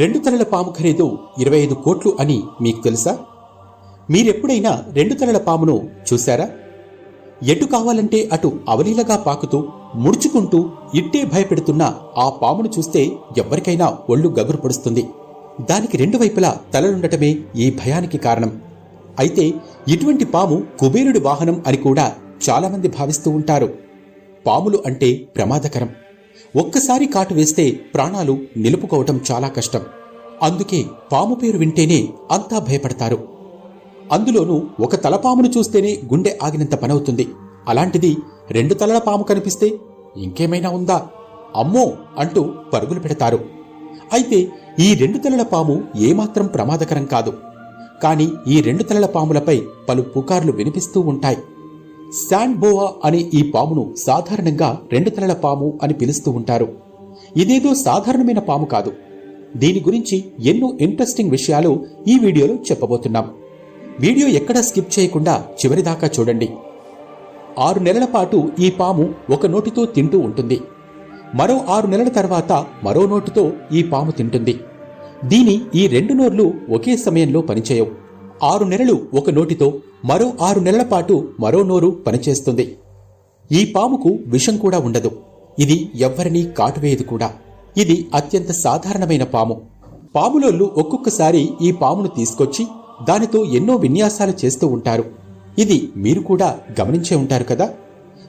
రెండు తలల పాము ఖరీదు ఇరవై ఐదు కోట్లు అని మీకు తెలుసా? మీరెప్పుడైనా రెండు తలల పామును చూశారా? ఎటు కావాలంటే అటు అవలీలగా పాకుతూ ముడుచుకుంటూ ఇట్టే భయపెడుతున్న ఆ పామును చూస్తే ఎవ్వరికైనా ఒళ్ళు గగురు పడుస్తుంది. దానికి రెండు వైపులా తలలుండటమే ఈ భయానికి కారణం. అయితే ఇటువంటి పాము కుబేరుడి వాహనం అని కూడా చాలామంది భావిస్తూ ఉంటారు. పాములు అంటే ప్రమాదకరం. ఒక్కసారి కాటు వేస్తే ప్రాణాలు నిలుపుకోవటం చాలా కష్టం. అందుకే పాము పేరు వింటేనే అంతా భయపడతారు. అందులోనూ ఒక తలపామును చూస్తేనే గుండె ఆగినంత పనవుతుంది. అలాంటిది రెండు తలల పాము కనిపిస్తే ఇంకేమైనా ఉందా? అమ్మో! అంటూ పరుగులు పెడతారు. అయితే ఈ రెండు తలల పాము ఏమాత్రం ప్రమాదకరం కాదు. కాని ఈ రెండు తలల పాములపై పలు పుకార్లు వినిపిస్తూ ఉంటాయి. శాండ్ బోవా అనే ఈ పామును సాధారణంగా రెండు తలల పాము అని పిలుస్తూ ఉంటారు. ఇదేదో సాధారణమైన పాము కాదు. దీని గురించి ఎన్నో ఇంట్రెస్టింగ్ విషయాలు ఈ వీడియోలో చెప్పబోతున్నాం. వీడియో ఎక్కడా స్కిప్ చేయకుండా చివరిదాకా చూడండి. ఆరు నెలల పాటు ఈ పాము ఒక నోటితో తింటూ ఉంటుంది. మరో ఆరు నెలల తర్వాత మరో నోటితో ఈ పాము తింటుంది. దీని ఈ రెండు నోర్లు ఒకే సమయంలో పనిచేయవు. ఆరు నెలలు ఒక నోటితో మరో ఆరు నెలల పాటు మరో నోరు పనిచేస్తుంది. ఈ పాముకు విషం కూడా ఉండదు. ఇది ఎవ్వరినీ కాటువేయదు కూడా. ఇది అత్యంత సాధారణమైన పాము. పాములోళ్ళు ఒక్కొక్కసారి ఈ పామును తీసుకొచ్చి దానితో ఎన్నో విన్యాసాలు చేస్తూ ఉంటారు. ఇది మీరు కూడా గమనించే ఉంటారు కదా?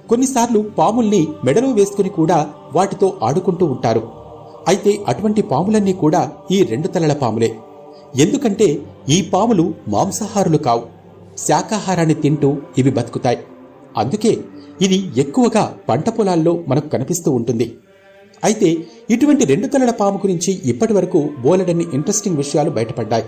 కొన్నిసార్లు పాముల్ని మెడలో వేసుకుని కూడా వాటితో ఆడుకుంటూ ఉంటారు. అయితే అటువంటి పాములన్నీ కూడా ఈ రెండు తలల పాములే. ఎందుకంటే ఈ పాములు మాంసాహారులు కావు. శాకాహారాన్ని తింటూ ఇవి బతుకుతాయి. అందుకే ఇది ఎక్కువగా పంట పొలాల్లో మనకు కనిపిస్తూ ఉంటుంది. అయితే ఇటువంటి రెండు తలల పాము గురించి ఇప్పటి వరకు బోలెడన్ని ఇంట్రెస్టింగ్ విషయాలు బయటపడ్డాయి.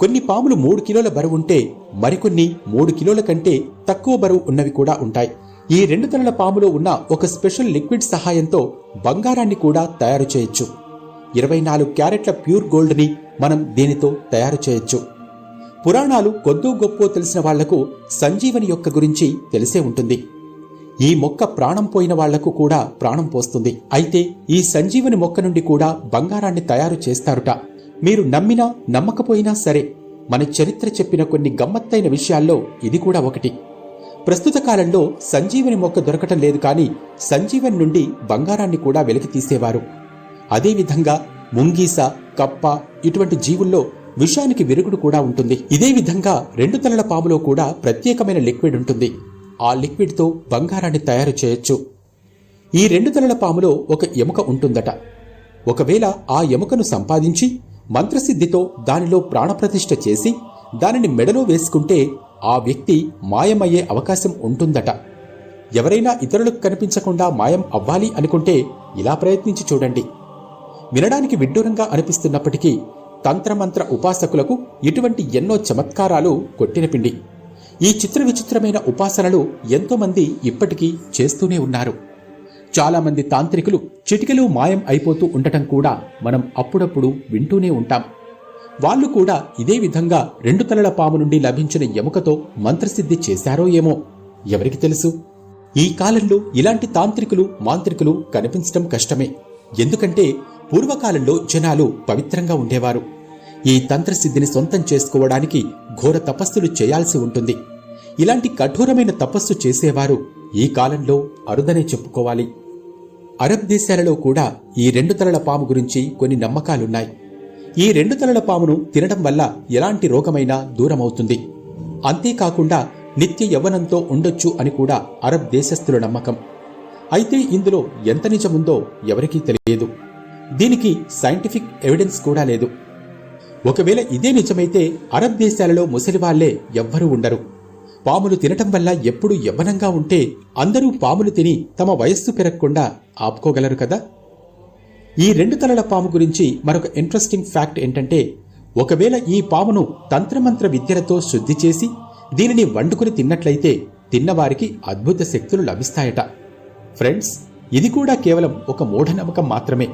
కొన్ని పాములు మూడు కిలోల బరువు ఉంటే మరికొన్ని మూడు కిలోల కంటే తక్కువ బరువు ఉన్నవి కూడా ఉంటాయి. ఈ రెండు తలల పాములో ఉన్న ఒక స్పెషల్ లిక్విడ్ సహాయంతో బంగారాన్ని కూడా తయారు చేయొచ్చు. ఇరవై నాలుగు క్యారెట్ల ప్యూర్ గోల్డ్ని మనం దీనితో తయారు చేయొచ్చు? పురాణాలు కొద్దో గొప్పో తెలిసిన వాళ్ళకు సంజీవని యొక్క గురించి తెలిసే ఉంటుంది. ఈ మొక్క ప్రాణం పోయిన వాళ్ళకు కూడా ప్రాణం పోస్తుంది. అయితే ఈ సంజీవని మొక్క నుండి కూడా బంగారాన్ని తయారు చేస్తారుట. మీరు నమ్మినా నమ్మకపోయినా సరే మన చరిత్ర చెప్పిన కొన్ని గమ్మత్తైన విషయాల్లో ఇది కూడా ఒకటి. ప్రస్తుత కాలంలో సంజీవని మొక్క దొరకటం లేదు కానీ సంజీవని నుండి బంగారాన్ని కూడా వెలికి తీసేవారు అదేవిధంగా ముంగీస కప్ప ఇటువంటి జీవుల్లో విషానికి విరుగుడు కూడా ఉంటుంది. ఇదే విధంగా రెండు తలల పాములో కూడా ప్రత్యేకమైన లిక్విడ్ ఉంటుంది. ఆ లిక్విడ్తో బంగారాన్ని తయారు చేయొచ్చు. ఈ రెండు తలల పాములో ఒక ఎముక ఉంటుందట. ఒకవేళ ఆ ఎముకను సంపాదించి మంత్రసిద్ధితో దానిలో ప్రాణప్రతిష్ఠ చేసి దానిని మెడలో వేసుకుంటే ఆ వ్యక్తి మాయమయ్యే అవకాశం ఉంటుందట. ఎవరైనా ఇతరులకు కనిపించకుండా మాయం అవ్వాలి అనుకుంటే ఇలా ప్రయత్నించి చూడండి. వినడానికి విడ్డూరంగా అనిపిస్తున్నప్పటికీ తంత్రమంత్ర ఉపాసకులకు ఇటువంటి ఎన్నో చమత్కారాలు కొట్టిన పిండి. ఈ చిత్ర విచిత్రమైన ఉపాసనలు ఎంతోమంది ఇప్పటికీ చేస్తూనే ఉన్నారు. చాలామంది తాంత్రికులు చిటికెలు మాయం అయిపోతూ ఉండటం కూడా మనం అప్పుడప్పుడు వింటూనే ఉంటాం. వాళ్ళు కూడా ఇదే విధంగా రెండు తలల పాము నుండి లభించిన ఎముకతో మంత్రసిద్ధి చేశారో ఏమో ఎవరికి తెలుసు? ఈ కాలంలో ఇలాంటి తాంత్రికులు మాంత్రికులు కనిపించడం కష్టమే. ఎందుకంటే పూర్వకాలంలో జనాలు పవిత్రంగా ఉండేవారు. ఈ తంత్రసిద్ధిని సొంతం చేసుకోవడానికి ఘోర తపస్సులు చేయాల్సి ఉంటుంది. ఇలాంటి కఠోరమైన తపస్సు చేసేవారు ఈ కాలంలో అరుదనే చెప్పుకోవాలి. అరబ్ దేశాలలో కూడా ఈ రెండు తలల పాము గురించి కొన్ని నమ్మకాలున్నాయి. ఈ రెండు తలల పామును తినడం వల్ల ఎలాంటి రోగమైనా దూరమవుతుంది. అంతేకాకుండా నిత్య యవ్వనంతో ఉండొచ్చు అని కూడా అరబ్ దేశస్థుల నమ్మకం. అయితే ఇందులో ఎంత నిజముందో ఎవరికీ తెలియదు. దీనికి సైంటిఫిక్ ఎవిడెన్స్ కూడా లేదు. ఒకవేళ ఇదే నిజమైతే అరబ్ దేశాలలో ముసలివాళ్ళే ఎవ్వరూ ఉండరు. పాములు తినటం వల్ల ఎప్పుడు యవ్వనంగా ఉంటే అందరూ పాములు తిని తమ వయస్సు పెరగకుండా ఆపుకోగలరు కదా? ఈ రెండు తలల పాము గురించి మరొక ఇంట్రెస్టింగ్ ఫ్యాక్ట్ ఏంటంటే ఒకవేళ ఈ పామును తంత్రమంత్ర విద్యలతో శుద్ధి చేసి దీనిని వండుకుని తిన్నట్లయితే తిన్నవారికి అద్భుత శక్తులు లభిస్తాయట. ఫ్రెండ్స్ ఇది కూడా కేవలం ఒక మూఢనమ్మకం మాత్రమే.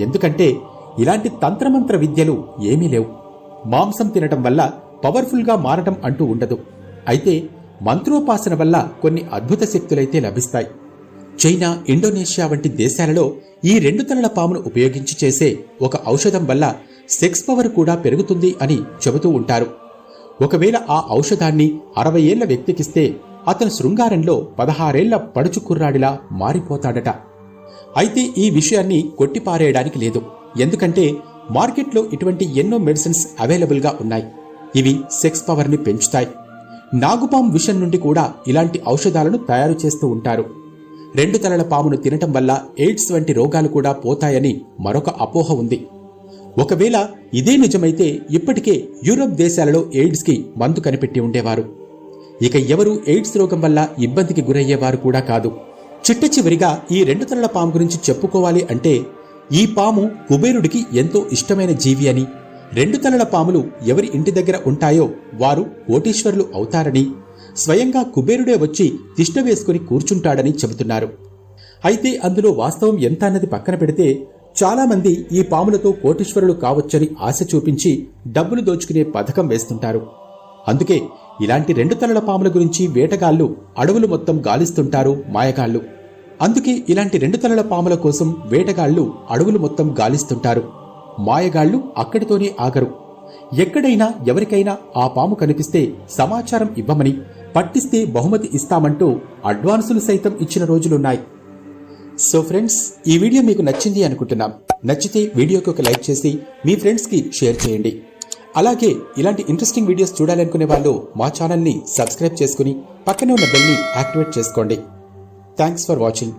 ఎందుకంటే ఇలాంటి తంత్రమంత్ర విద్యలు ఏమీ లేవు. మాంసం తినటం వల్ల పవర్ఫుల్గా మారటం అంటూ ఉండదు. అయితే మంత్రోపాసన వల్ల కొన్ని అద్భుత శక్తులైతే లభిస్తాయి. చైనా ఇండోనేషియా వంటి దేశాలలో ఈ రెండు తలల పామును ఉపయోగించి చేసే ఒక ఔషధం వల్ల సెక్స్ పవర్ కూడా పెరుగుతుంది అని చెబుతూ ఉంటారు. ఒకవేళ ఆ ఔషధాన్ని అరవై ఏళ్ళ వ్యక్తికిస్తే అతను శృంగారంలో పదహారేళ్ళ పడుచు కుర్రాడిలా మారిపోతాడట. అయితే ఈ విషయాన్ని కొట్టిపారేయడానికి లేదు. ఎందుకంటే మార్కెట్లో ఇటువంటి ఎన్నో మెడిసిన్స్ అవైలబుల్గా ఉన్నాయి. ఇవి సెక్స్ పవర్ని పెంచుతాయి. నాగుపాం విషన్ నుండి కూడా ఇలాంటి ఔషధాలను తయారు చేస్తూ ఉంటారు. రెండు తలల పామును తినటం వల్ల ఎయిడ్స్ వంటి రోగాలు కూడా పోతాయని మరొక అపోహ ఉంది. ఒకవేళ ఇదే నిజమైతే ఇప్పటికే యూరోప్ దేశాలలో ఎయిడ్స్కి మందు కనిపెట్టి ఉండేవారు. ఇక ఎవరు ఎయిడ్స్ రోగం వల్ల ఇబ్బందికి గురయ్యేవారు కూడా కాదు. చిట్ట చివరిగా ఈ రెండు తలల పాము గురించి చెప్పుకోవాలి అంటే ఈ పాము కుబేరుడికి ఎంతో ఇష్టమైన జీవి అని. రెండు తలల పాములు ఎవరి ఇంటి దగ్గర ఉంటాయో వారు కోటీశ్వరులు అవుతారని స్వయంగా కుబేరుడే వచ్చి తిష్ట వేసుకుని కూర్చుంటాడని చెబుతున్నారు. అయితే అందులో వాస్తవం ఎంత అన్నది పక్కన పెడితే చాలామంది ఈ పాములతో కోటీశ్వరులు కావచ్చని ఆశ చూపించి డబ్బులు దోచుకునే పథకం వేస్తుంటారు. అందుకే ఇలాంటి రెండు తలల పాముల గురించి వేటగాళ్ళు అడవులు మొత్తం గాలిస్తుంటారు మాయగాళ్ళు అందుకే ఇలాంటి రెండు తలల పాముల కోసం వేటగాళ్ళు అడవులు మొత్తం గాలిస్తుంటారు. మాయగాళ్ళు అక్కడితోనే ఆగరు. ఎక్కడైనా ఎవరికైనా ఆ పాము కనిపిస్తే సమాచారం ఇవ్వమని పట్టిస్తే బహుమతి ఇస్తామంటూ అడ్వాన్సులు సైతం ఇచ్చిన రోజులున్నాయి. సో ఫ్రెండ్స్ ఈ వీడియో మీకు నచ్చింది అనుకుంటున్నాం. నచ్చితే వీడియోకి ఒక లైక్ చేసి మీ ఫ్రెండ్స్కి షేర్ చేయండి. అలాగే ఇలాంటి ఇంట్రెస్టింగ్ వీడియోస్ చూడాలనుకునే వాళ్ళు మా ఛానల్ని సబ్స్క్రైబ్ చేసుకుని పక్కనే ఉన్న బెల్ని యాక్టివేట్ చేసుకోండి. Thanks for watching